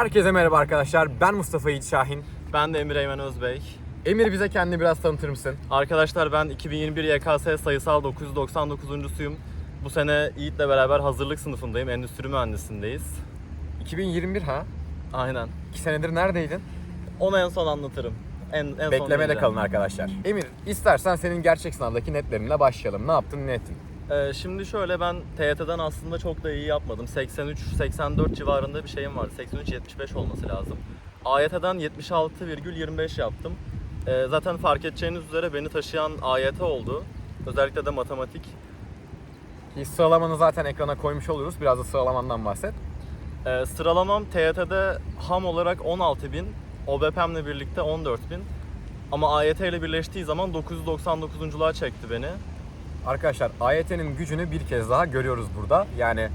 Herkese merhaba arkadaşlar. Ben Mustafa Yiğit Şahin. Ben de Emir Eymen Özbey. Emir bize kendini biraz tanıtır mısın? Arkadaşlar ben 2021 YKS sayısal 999'uncusuyum. Bu sene Yiğit'le beraber hazırlık sınıfındayım. Endüstri mühendisindeyiz. 2021 ha? Aynen. 2 senedir neredeydin? Onu en son anlatırım. En, en son Beklemede diyeceğim. kalın arkadaşlar. Emir istersen senin gerçek sınavdaki netlerinle başlayalım. Ne yaptın ne ettin? Ee, şimdi şöyle ben TYT'den aslında çok da iyi yapmadım. 83-84 civarında bir şeyim vardı. 83-75 olması lazım. AYT'den 76,25 yaptım. Ee, zaten fark edeceğiniz üzere beni taşıyan AYT oldu. Özellikle de matematik. Ki sıralamanı zaten ekrana koymuş oluruz. Biraz da sıralamandan bahset. Ee, sıralamam TYT'de ham olarak 16.000, OBP'mle birlikte 14.000. Ama AYT ile birleştiği zaman 999'unculuğa çekti beni. Arkadaşlar AYT'nin gücünü bir kez daha görüyoruz burada. Yani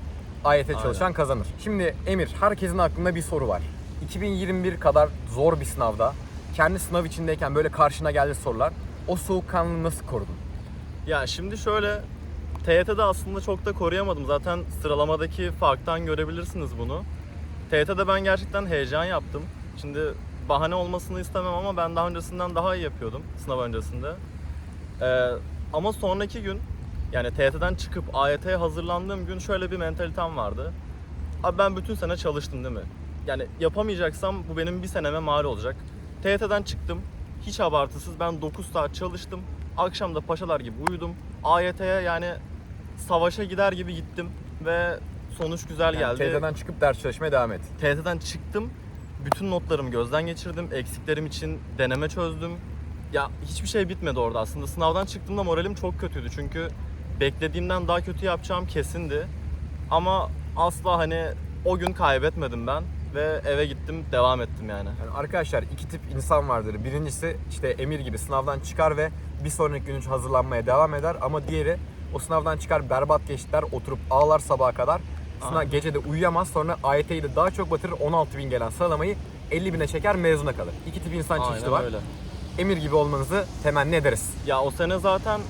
AYT çalışan kazanır. Şimdi Emir, herkesin aklında bir soru var. 2021 kadar zor bir sınavda, kendi sınav içindeyken böyle karşına geldi sorular. O soğukkanlılığı nasıl korudun? Ya şimdi şöyle TYT'de aslında çok da koruyamadım. Zaten sıralamadaki farktan görebilirsiniz bunu. TYT'de ben gerçekten heyecan yaptım. Şimdi bahane olmasını istemem ama ben daha öncesinden daha iyi yapıyordum sınav öncesinde. Ee, ama sonraki gün yani TYT'den çıkıp AYT'ye hazırlandığım gün şöyle bir mentalitem vardı. Abi ben bütün sene çalıştım değil mi? Yani yapamayacaksam bu benim bir seneme mal olacak. TYT'den çıktım. Hiç abartısız ben 9 saat çalıştım. Akşam da paşalar gibi uyudum. AYT'ye yani savaşa gider gibi gittim ve sonuç güzel Yani geldi. TYT'den çıkıp ders çalışmaya devam et. TYT'den çıktım. Bütün notlarımı gözden geçirdim. Eksiklerim için deneme çözdüm. Ya hiçbir şey bitmedi orada aslında. Sınavdan çıktığımda moralim çok kötüydü. Çünkü beklediğimden daha kötü yapacağım kesindi. Ama asla hani o gün kaybetmedim ben ve eve gittim, devam ettim yani. Yani arkadaşlar iki tip insan vardır. Birincisi işte Emir gibi sınavdan çıkar ve bir sonraki gün için hazırlanmaya devam eder. Ama diğeri o sınavdan çıkar berbat geçtiler oturup ağlar sabaha kadar. Sınav Aynen. gece de uyuyamaz sonra AYT'yi de daha çok batırır 16 bin gelen sıralamayı 50 bine çeker mezuna kalır. İki tip insan çeşidi Aynen var. öyle. Emir gibi olmanızı temenni ederiz. Ya o sene zaten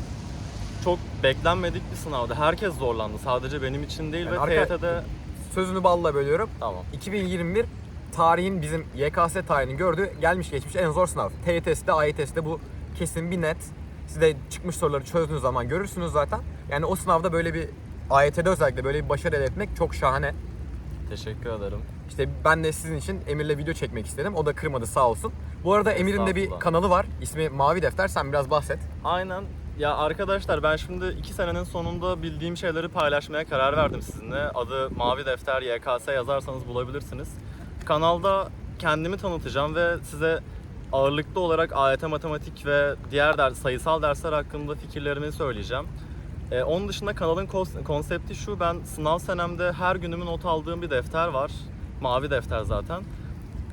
çok beklenmedik bir sınavdı. Herkes zorlandı. Sadece benim için değil Yani ve arka- TYT'de Sözünü balla bölüyorum. tamam. 2021 tarihin bizim YKS tarihinin gördüğü gelmiş geçmiş en zor sınav. TYT'si de AYT'si de bu kesin bir net. Siz de çıkmış soruları çözdüğünüz zaman görürsünüz zaten. Yani o sınavda böyle bir AYT'de özellikle böyle bir başarı elde etmek çok şahane. Teşekkür ederim. İşte ben de sizin için Emir'le video çekmek istedim. O da kırmadı sağ olsun. Bu arada Emir'in de bir Estağfurullah. kanalı var. İsmi Mavi Defter. Sen biraz bahset. Aynen. Ya arkadaşlar ben şimdi iki senenin sonunda bildiğim şeyleri paylaşmaya karar verdim sizinle. Adı Mavi Defter YKS yazarsanız bulabilirsiniz. Kanalda kendimi tanıtacağım ve size ağırlıklı olarak AYT matematik ve diğer ders, sayısal dersler hakkında fikirlerimi söyleyeceğim. Ee, onun dışında kanalın kons- konsepti şu, ben sınav senemde her günümü not aldığım bir defter var. Mavi defter zaten.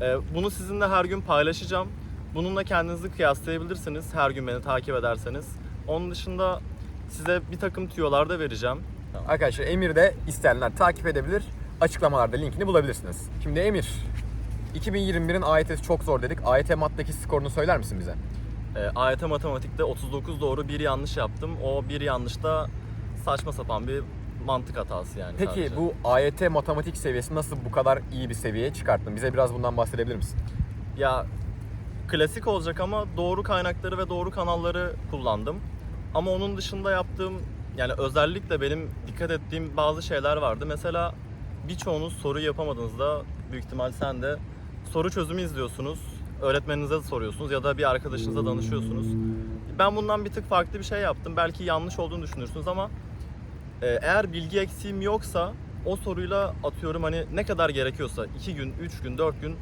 Ee, bunu sizinle her gün paylaşacağım. Bununla kendinizi kıyaslayabilirsiniz her gün beni takip ederseniz. Onun dışında size bir takım tüyolar da vereceğim. Arkadaşlar Emir de isteyenler takip edebilir. Açıklamalarda linkini bulabilirsiniz. Şimdi Emir, 2021'in AYT'si çok zor dedik. AYT mattaki skorunu söyler misin bize? Ee, AYT matematikte 39 doğru bir yanlış yaptım. O bir yanlış da saçma sapan bir mantık hatası yani Peki sadece. bu AYT matematik seviyesi nasıl bu kadar iyi bir seviyeye çıkarttın? Bize biraz bundan bahsedebilir misin? Ya klasik olacak ama doğru kaynakları ve doğru kanalları kullandım. Ama onun dışında yaptığım yani özellikle benim dikkat ettiğim bazı şeyler vardı. Mesela birçoğunuz soru yapamadığınızda büyük ihtimal sen de soru çözümü izliyorsunuz. Öğretmeninize de soruyorsunuz ya da bir arkadaşınıza danışıyorsunuz. Ben bundan bir tık farklı bir şey yaptım. Belki yanlış olduğunu düşünürsünüz ama eğer bilgi eksiğim yoksa o soruyla atıyorum hani ne kadar gerekiyorsa 2 gün, 3 gün, 4 gün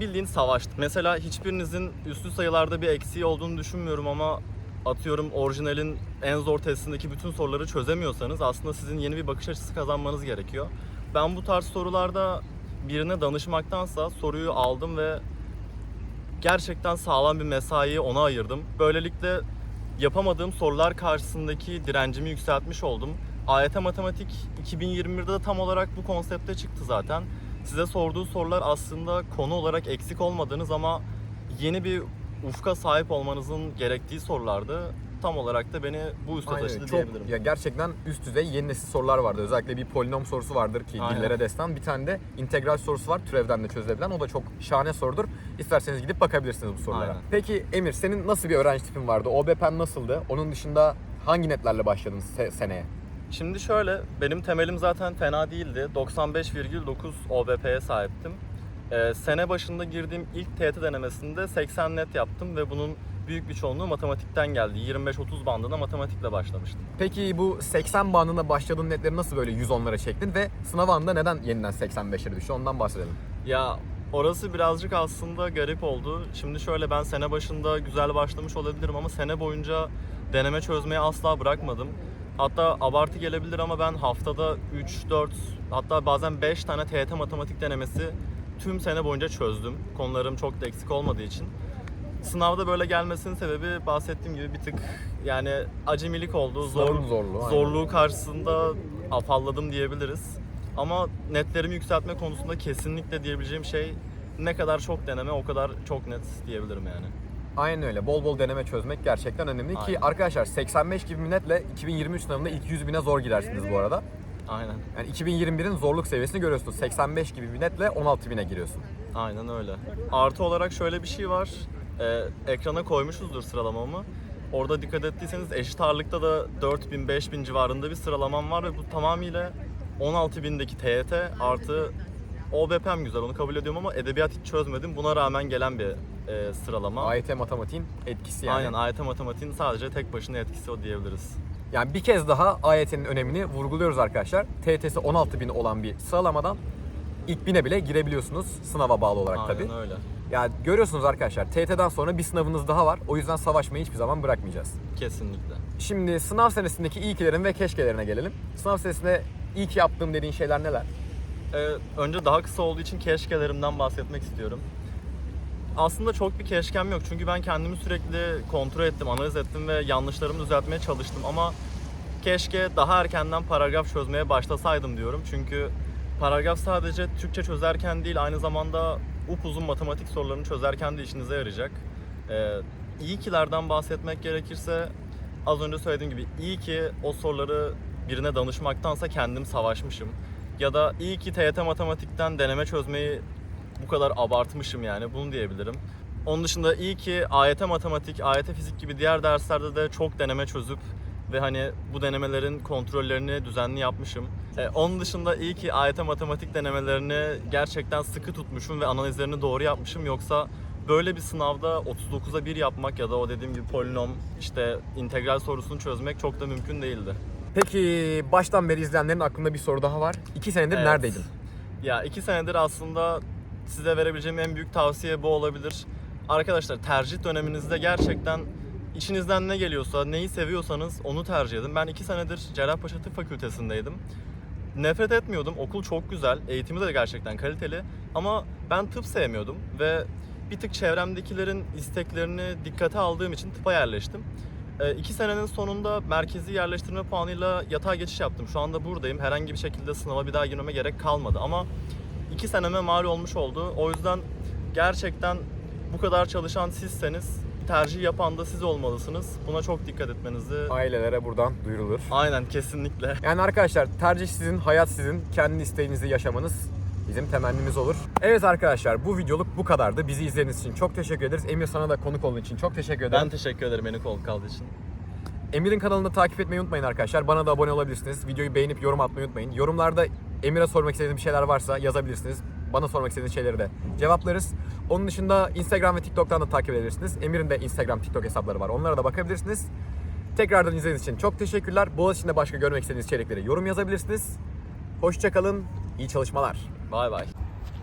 bildiğin savaştık. Mesela hiçbirinizin üstü sayılarda bir eksiği olduğunu düşünmüyorum ama atıyorum orijinalin en zor testindeki bütün soruları çözemiyorsanız aslında sizin yeni bir bakış açısı kazanmanız gerekiyor. Ben bu tarz sorularda birine danışmaktansa soruyu aldım ve gerçekten sağlam bir mesaiyi ona ayırdım. Böylelikle yapamadığım sorular karşısındaki direncimi yükseltmiş oldum. AYT Matematik 2021'de de tam olarak bu konsepte çıktı zaten. Size sorduğu sorular aslında konu olarak eksik olmadığınız ama yeni bir ufka sahip olmanızın gerektiği sorulardı. tam olarak da beni bu üste Aynen, taşıdı çok diyebilirim. ya gerçekten üst düzey yeni nesil sorular vardı. Özellikle bir polinom sorusu vardır ki Aynen. dillere destan. Bir tane de integral sorusu var türevden de çözülebilen. O da çok şahane sorudur. İsterseniz gidip bakabilirsiniz bu sorulara. Aynen. Peki Emir senin nasıl bir öğrenci tipin vardı? OBP'n nasıldı? Onun dışında hangi netlerle başladın se- seneye? Şimdi şöyle, benim temelim zaten fena değildi. 95,9 OBP'ye sahiptim. Ee, sene başında girdiğim ilk TYT denemesinde 80 net yaptım ve bunun büyük bir çoğunluğu matematikten geldi. 25-30 bandına matematikle başlamıştım. Peki bu 80 bandına başladığın netleri nasıl böyle 110'lara çektin ve sınav anında neden yeniden 85'lere düştü? Ondan bahsedelim. Ya orası birazcık aslında garip oldu. Şimdi şöyle ben sene başında güzel başlamış olabilirim ama sene boyunca deneme çözmeyi asla bırakmadım. Hatta abartı gelebilir ama ben haftada 3, 4 hatta bazen 5 tane TYT matematik denemesi tüm sene boyunca çözdüm. Konularım çok da eksik olmadığı için. Sınavda böyle gelmesinin sebebi bahsettiğim gibi bir tık yani acemilik oldu. Zor, Sınavın zorluğu, aynen. zorluğu karşısında afalladım diyebiliriz. Ama netlerimi yükseltme konusunda kesinlikle diyebileceğim şey ne kadar çok deneme o kadar çok net diyebilirim yani. Aynen öyle. Bol bol deneme çözmek gerçekten önemli ki Aynen. arkadaşlar 85 gibi bir netle 2023 sınavında ilk 100 bine zor girersiniz bu arada. Aynen. Yani 2021'in zorluk seviyesini görüyorsunuz. 85 gibi bir netle 16 bine giriyorsun. Aynen öyle. Artı olarak şöyle bir şey var. Ee, ekrana koymuşuzdur sıralamamı. Orada dikkat ettiyseniz eşit ağırlıkta da 4000 5000 civarında bir sıralamam var ve bu tamamıyla 16000'deki TYT artı OBP'm güzel onu kabul ediyorum ama edebiyat hiç çözmedim. Buna rağmen gelen bir e, sıralama. AYT matematiğin etkisi yani. Aynen AYT matematiğin sadece tek başına etkisi o diyebiliriz. Yani bir kez daha AYT'nin önemini vurguluyoruz arkadaşlar. TYT'si 16 bin olan bir sıralamadan ilk bine bile girebiliyorsunuz sınava bağlı olarak Aynen tabii. öyle. Yani görüyorsunuz arkadaşlar TYT'den sonra bir sınavınız daha var. O yüzden savaşmayı hiçbir zaman bırakmayacağız. Kesinlikle. Şimdi sınav senesindeki iyikilerin ve keşkelerine gelelim. Sınav senesinde iyi ki yaptığım dediğin şeyler neler? Ee, önce daha kısa olduğu için keşkelerimden bahsetmek istiyorum. Aslında çok bir keşkem yok çünkü ben kendimi sürekli kontrol ettim, analiz ettim ve yanlışlarımı düzeltmeye çalıştım ama keşke daha erkenden paragraf çözmeye başlasaydım diyorum. Çünkü paragraf sadece Türkçe çözerken değil aynı zamanda upuzun matematik sorularını çözerken de işinize yarayacak. Ee, iyi kilerden bahsetmek gerekirse az önce söylediğim gibi iyi ki o soruları birine danışmaktansa kendim savaşmışım. Ya da iyi ki TYT matematikten deneme çözmeyi bu kadar abartmışım yani bunu diyebilirim. Onun dışında iyi ki AYT matematik, AYT fizik gibi diğer derslerde de çok deneme çözüp ve hani bu denemelerin kontrollerini düzenli yapmışım. Ee, onun dışında iyi ki AYT matematik denemelerini gerçekten sıkı tutmuşum ve analizlerini doğru yapmışım. Yoksa böyle bir sınavda 39'a 1 yapmak ya da o dediğim gibi polinom, işte integral sorusunu çözmek çok da mümkün değildi. Peki baştan beri izleyenlerin aklında bir soru daha var. İki senedir Evet. neredeydin? Ya iki senedir aslında size verebileceğim en büyük tavsiye bu olabilir. Arkadaşlar tercih döneminizde gerçekten içinizden ne geliyorsa, neyi seviyorsanız onu tercih edin. Ben iki senedir Cerrahpaşa Tıp Fakültesindeydim. Nefret etmiyordum. Okul çok güzel. Eğitimi de gerçekten kaliteli. Ama ben tıp sevmiyordum ve bir tık çevremdekilerin isteklerini dikkate aldığım için tıpa yerleştim. E, iki senenin sonunda merkezi yerleştirme puanıyla yatay geçiş yaptım. Şu anda buradayım. Herhangi bir şekilde sınava bir daha girmeme gerek kalmadı. Ama iki seneme mal olmuş oldu. O yüzden gerçekten bu kadar çalışan sizseniz tercih yapan da siz olmalısınız. Buna çok dikkat etmenizi... Ailelere buradan duyurulur. Aynen kesinlikle. Yani arkadaşlar tercih sizin, hayat sizin. Kendi isteğinizi yaşamanız bizim temennimiz olur. Evet arkadaşlar bu videoluk bu kadardı. Bizi izlediğiniz için çok teşekkür ederiz. Emir sana da konuk olduğun için çok teşekkür ederim. Ben teşekkür ederim beni kol kaldığı için. Emir'in kanalını takip etmeyi unutmayın arkadaşlar. Bana da abone olabilirsiniz. Videoyu beğenip yorum atmayı unutmayın. Yorumlarda Emir'e sormak istediğiniz bir şeyler varsa yazabilirsiniz. Bana sormak istediğiniz şeyleri de cevaplarız. Onun dışında Instagram ve TikTok'tan da takip edebilirsiniz. Emir'in de Instagram, TikTok hesapları var. Onlara da bakabilirsiniz. Tekrardan izlediğiniz için çok teşekkürler. Boğaziçi'nde başka görmek istediğiniz içerikleri yorum yazabilirsiniz. Hoşçakalın. İyi çalışmalar. Bay bay.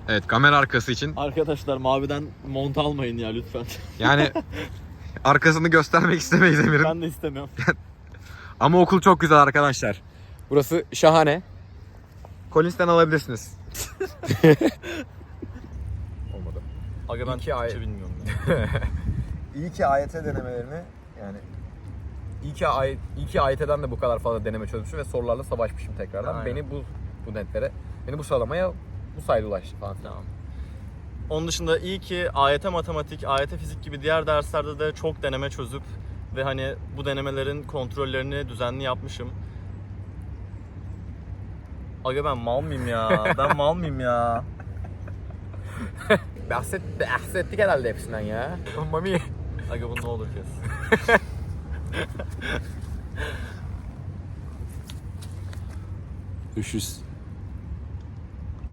Evet kamera arkası için Arkadaşlar maviden mont almayın ya lütfen. yani arkasını göstermek istemeyiz Emir'in. ben de istemiyorum. Ama okul çok güzel arkadaşlar. Burası şahane. Collins'ten alabilirsiniz. Olmadı. Aga ben İki ay- Türkçe bilmiyorum ya. İyi ki AYT denemelerini yani iyi ki, AY, iyi ki AYT'den de bu kadar fazla deneme çözmüşüm ve sorularla savaşmışım tekrardan. Aynen. Beni bu bu netlere, beni bu sıralamaya bu sayede ulaştı falan. Tamam. Onun dışında iyi ki AYT matematik, AYT fizik gibi diğer derslerde de çok deneme çözüp Ve hani bu denemelerin kontrollerini düzenli yapmışım. Aga ben mal mıyım ya? Ben mal mıyım ya? Bahset, bahsettik herhalde hepsinden ya. Mami. Aga bunu ne olur kes. Üşüz.